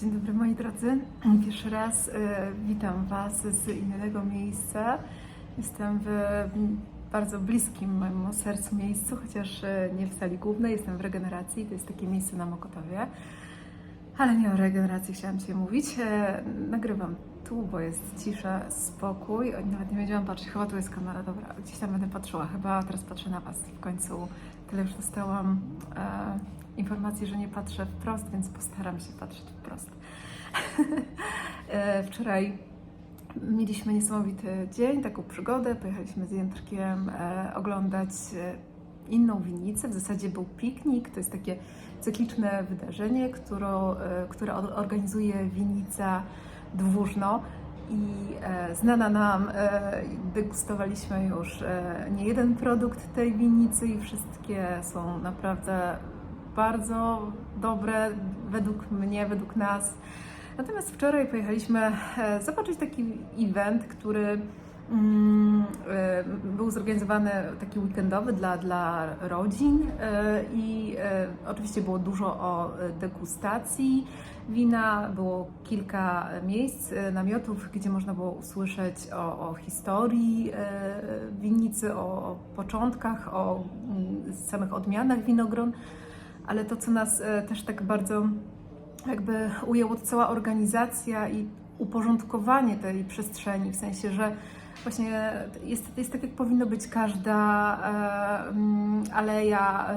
Dzień dobry moi drodzy. Pierwszy raz e, witam Was z innego miejsca. Jestem w bardzo bliskim mojemu sercu miejscu, chociaż e, nie w sali głównej, jestem w regeneracji. To jest takie miejsce na Mokotowie. Ale nie o regeneracji chciałam Cię mówić. E, Nagrywam tu, bo jest cisza, spokój. Nawet nie wiedziałam patrzeć, chyba tu jest kamera, dobra, gdzieś tam będę patrzyła. Chyba teraz patrzę na Was. W końcu tyle już dostałam informacji, że nie patrzę wprost, więc postaram się patrzeć wprost. E, Wczoraj mieliśmy niesamowity dzień, taką przygodę. Pojechaliśmy z Jędrkiem e, oglądać e, inną winnicę. W zasadzie był piknik. To jest takie cykliczne wydarzenie, które or- organizuje winnica Dwóżno. I e, znana nam, e, degustowaliśmy już e, nie jeden produkt tej winnicy i wszystkie są naprawdę bardzo dobre według mnie, według nas. Natomiast wczoraj pojechaliśmy e, zobaczyć taki event, który mm, e, był zorganizowany taki weekendowy dla, dla rodzin e, i oczywiście było dużo o degustacji wina, było kilka miejsc, namiotów, gdzie można było usłyszeć o, o historii winnicy, o, o początkach, o mm, samych odmianach winogron, ale to, co nas e, też tak bardzo jakby ujęło, to cała organizacja i uporządkowanie tej przestrzeni, w sensie, że właśnie jest, jest tak, jak powinno być każda e, mm, aleja e,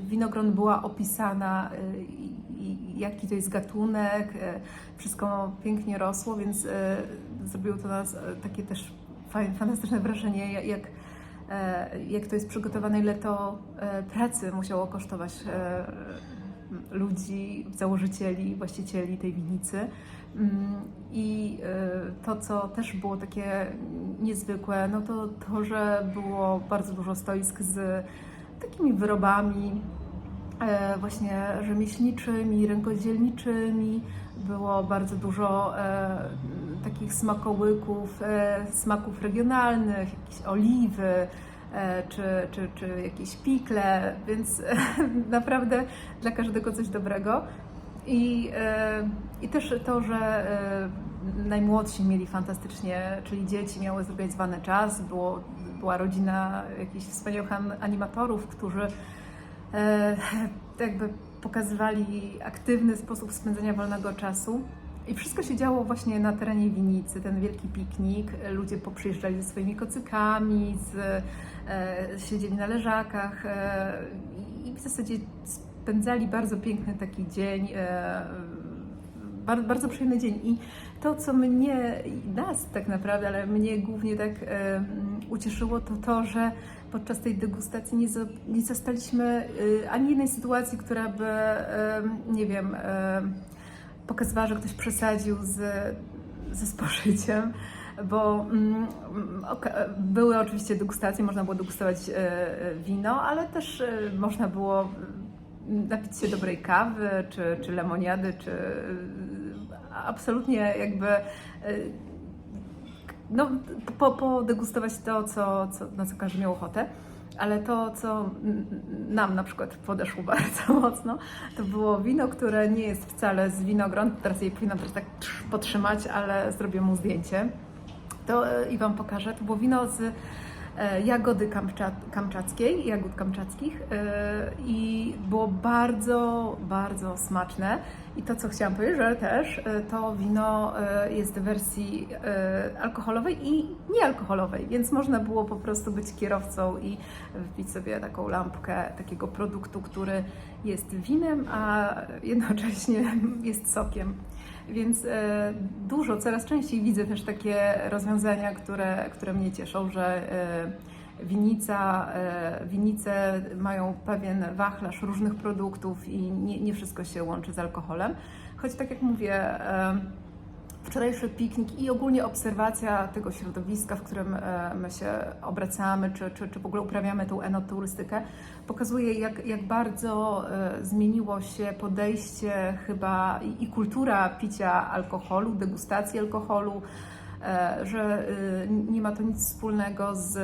winogron była opisana i, jaki to jest gatunek, wszystko pięknie rosło, więc zrobiło to nas takie też fantastyczne wrażenie, jak- jak, e, jak to jest przygotowane, ile to e, pracy musiało kosztować e, ludzi, założycieli, właścicieli tej winnicy. Mm, I to, co też było takie niezwykłe, no to to, że było bardzo dużo stoisk z takimi wyrobami właśnie rzemieślniczymi, rękodzielniczymi. Było bardzo dużo takich smakołyków, e, smaków regionalnych, jakieś oliwy, e, czy, czy, czy jakieś pikle, więc naprawdę dla każdego coś dobrego. I, e, I też to, że najmłodsi mieli fantastycznie, czyli dzieci miały zorganizowany czas, było, była rodzina jakichś wspaniałych an- animatorów, którzy jakby pokazywali aktywny sposób spędzania wolnego czasu. I wszystko się działo właśnie na terenie winnicy, ten wielki piknik. Ludzie poprzyjeżdżali ze swoimi kocykami, z, e, siedzieli na leżakach e, i- w zasadzie spędzali bardzo piękny taki dzień, e, bardzo, bardzo przyjemny dzień. I to, co mnie, nas tak naprawdę, ale mnie głównie tak e, ucieszyło, to to, że podczas tej degustacji nie, za- nie e, ani jednej sytuacji, która by, e, nie wiem, e, pokazywała, że ktoś przesadził z, ze spożyciem. Bo mm, oka- były oczywiście degustacje, można było degustować e, e, wino, ale też e, można było mm, napić się dobrej kawy, czy, czy lemoniady, czy absolutnie jakby no, po, podegustować to, co, co, na co każdy miał ochotę. Ale to, co nam na przykład podeszło bardzo mocno, to było wino, które nie jest wcale z winogron. Teraz jej powinnam teraz tak trz- potrzymać, ale zrobię mu zdjęcie. To e, i Wam pokażę. To było wino z jagody kamcza, kamczackiej, jagód kamczackich e, i było bardzo, bardzo smaczne. I to, co chciałam powiedzieć, że też e, to wino e, jest w wersji e, alkoholowej i niealkoholowej, więc można było po prostu być kierowcą i wbić sobie taką lampkę takiego produktu, który jest winem, a jednocześnie jest sokiem. Więc e, dużo, coraz częściej widzę też takie rozwiązania, które, które mnie cieszą, że e, winnica, e, winnice mają pewien wachlarz różnych produktów i nie, nie wszystko się łączy z alkoholem. Choć tak jak mówię, wczorajszy piknik i ogólnie obserwacja tego środowiska, w którym e, my się obracamy, czy, czy, czy w ogóle uprawiamy tą enoturystykę, pokazuje, jak, jak bardzo e, zmieniło się podejście chyba i, i kultura picia alkoholu, degustacji alkoholu, e, że nie ma to nic wspólnego z,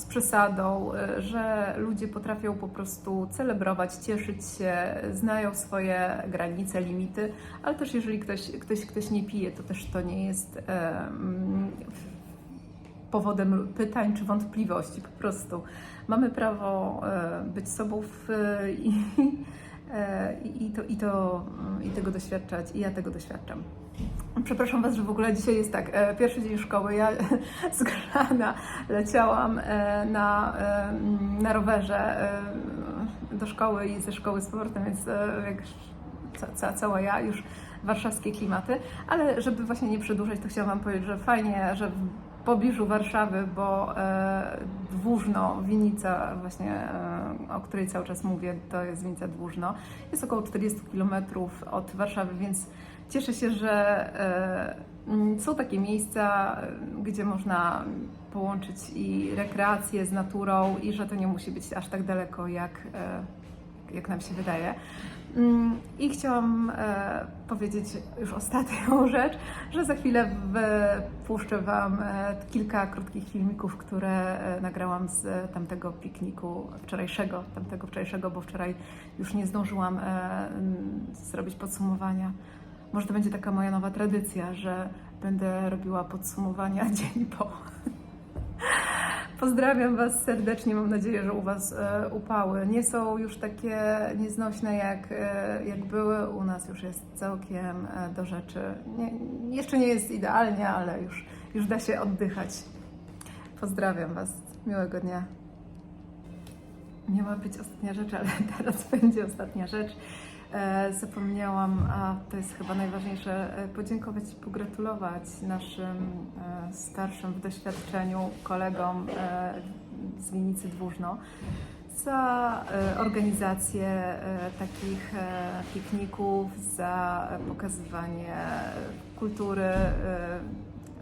z przesadą, y, że ludzie potrafią po prostu celebrować, cieszyć się, znają swoje granice, limity, ale też jeżeli ktoś, ktoś, ktoś nie pije, to też to nie jest e, powodem pytań czy wątpliwości. Po prostu mamy prawo e, być sobą w, e, i, i, to, i, to, i tego doświadczać, i ja tego doświadczam. Przepraszam Was, że w ogóle dzisiaj jest tak, e, pierwszy dzień szkoły, ja z Grana leciałam e, na, e, na rowerze do szkoły i ze szkoły z powrotem, więc jak ca, ca, cała ja już warszawskie klimaty, ale żeby właśnie nie przedłużać, to chciałam Wam powiedzieć, że fajnie, że w pobliżu Warszawy, bo e, Dwóżno, Winica właśnie, e, o której cały czas mówię, to jest Winica Dwóżno, jest około 40 km od Warszawy, więc cieszę się, że e, mm, są takie miejsca, e, gdzie można połączyć i rekreację z naturą i że to nie musi być aż tak daleko, jak, e, jak nam się wydaje. Mm, I chciałam e, powiedzieć już ostatnią rzecz, że za chwilę wpuszczę Wam e, kilka krótkich filmików, które e, nagrałam z tamtego pikniku wczorajszego, tamtego wczorajszego, bo wczoraj już nie zdążyłam zrobić podsumowania. Może to będzie taka moja nowa tradycja, że będę robiła podsumowania dzień po. Pozdrawiam Was serdecznie. Mam nadzieję, że u Was e, upały nie są już takie nieznośne, jak, e, jak były. U nas już jest całkiem e, do rzeczy. Nie, jeszcze nie jest idealnie, ale już, już da się oddychać. Pozdrawiam Was. Miłego dnia. Miała być ostatnia rzecz, ale teraz będzie ostatnia rzecz. E, Zapomniałam, a to jest chyba najważniejsze, e, podziękować i pogratulować naszym e, starszym w doświadczeniu kolegom z Winicy Dwóżno za organizację takich pikników, za pokazywanie kultury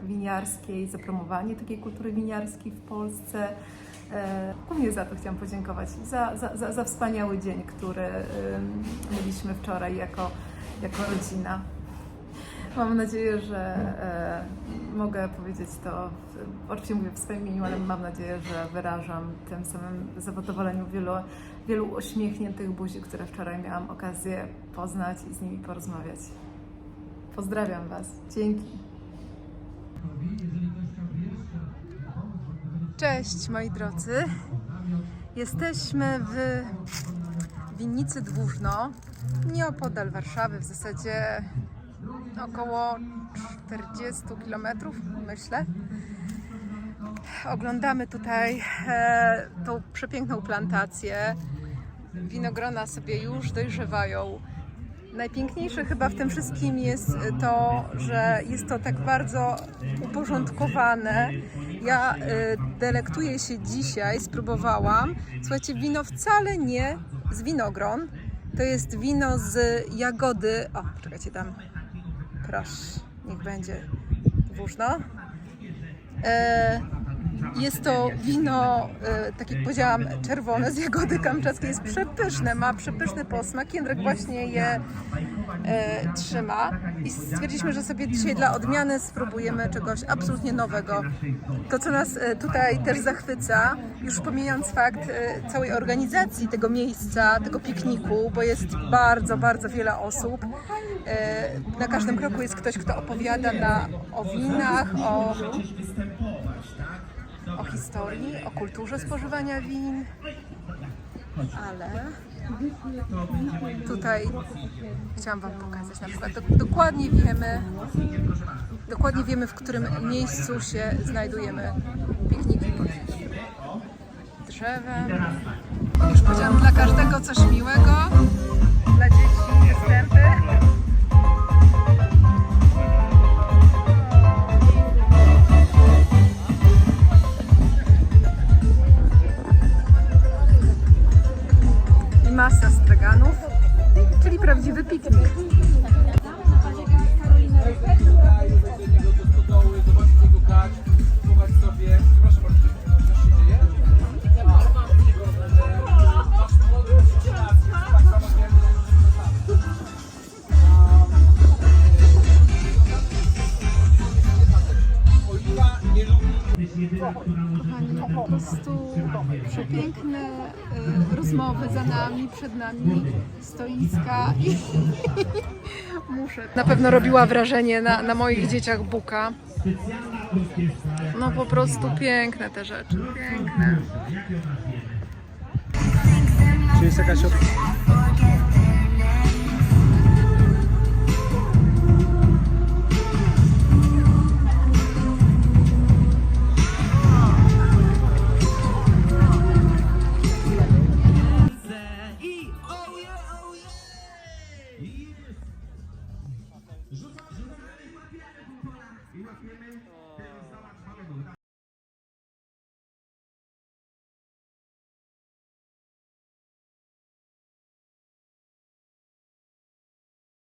winiarskiej, za promowanie takiej kultury winiarskiej w Polsce. E, Głównie za to chciałam podziękować, za, za, za, wspaniały dzień, który mieliśmy wczoraj jako, jako rodzina. Mam nadzieję, że e, mogę powiedzieć to, oczywiście mówię w swoim imieniu, ale mam nadzieję, że wyrażam tym samym zadowoleniu wielu, wielu uśmiechniętych buzi, które wczoraj miałam okazję poznać i z nimi porozmawiać. Pozdrawiam Was. Dzięki. Cześć moi drodzy. Jesteśmy w winnicy Dwóżno, nieopodal Warszawy, w zasadzie około 40 km, myślę. Oglądamy tutaj e, tą przepiękną plantację. Winogrona sobie już dojrzewają. Najpiękniejsze chyba w tym wszystkim jest to, że jest to tak bardzo uporządkowane. Ja y, delektuję się dzisiaj, spróbowałam. Słuchajcie, wino wcale nie z winogron. To jest wino z jagody. O, czekajcie tam. Proszę, niech będzie dwóżno. E, jest to wino, e, tak jak powiedziałam, czerwone z jagody kamczackiej. Jest przepyszne, ma przepyszny posmak. Jędrek właśnie je e, trzyma i stwierdziliśmy, że sobie dzisiaj dla odmiany spróbujemy czegoś absolutnie nowego. To, co nas e, tutaj też zachwyca, już pomijając fakt e, całej organizacji tego miejsca, tego pikniku, bo jest bardzo, bardzo wiele osób. E, na każdym kroku jest ktoś, kto opowiada na, o winach, o o historii, o kulturze spożywania win, ale tutaj chciałam Wam pokazać na przykład, do, dokładnie wiemy, dokładnie wiemy, w którym miejscu się znajdujemy. Pikniki pod drzewem. Już powiedziałam, dla każdego coś miłego, dla dzieci wstępy. Samo wiem, Oliwa nie lubi Kochani, Po prostu przepiękne rozmowy za nami, przed nami, stoiska i muszę. Na pewno robiła wrażenie na, na moich dzieciach Buka. No po prostu piękne te rzeczy, piękne. Czy jest jakaś op-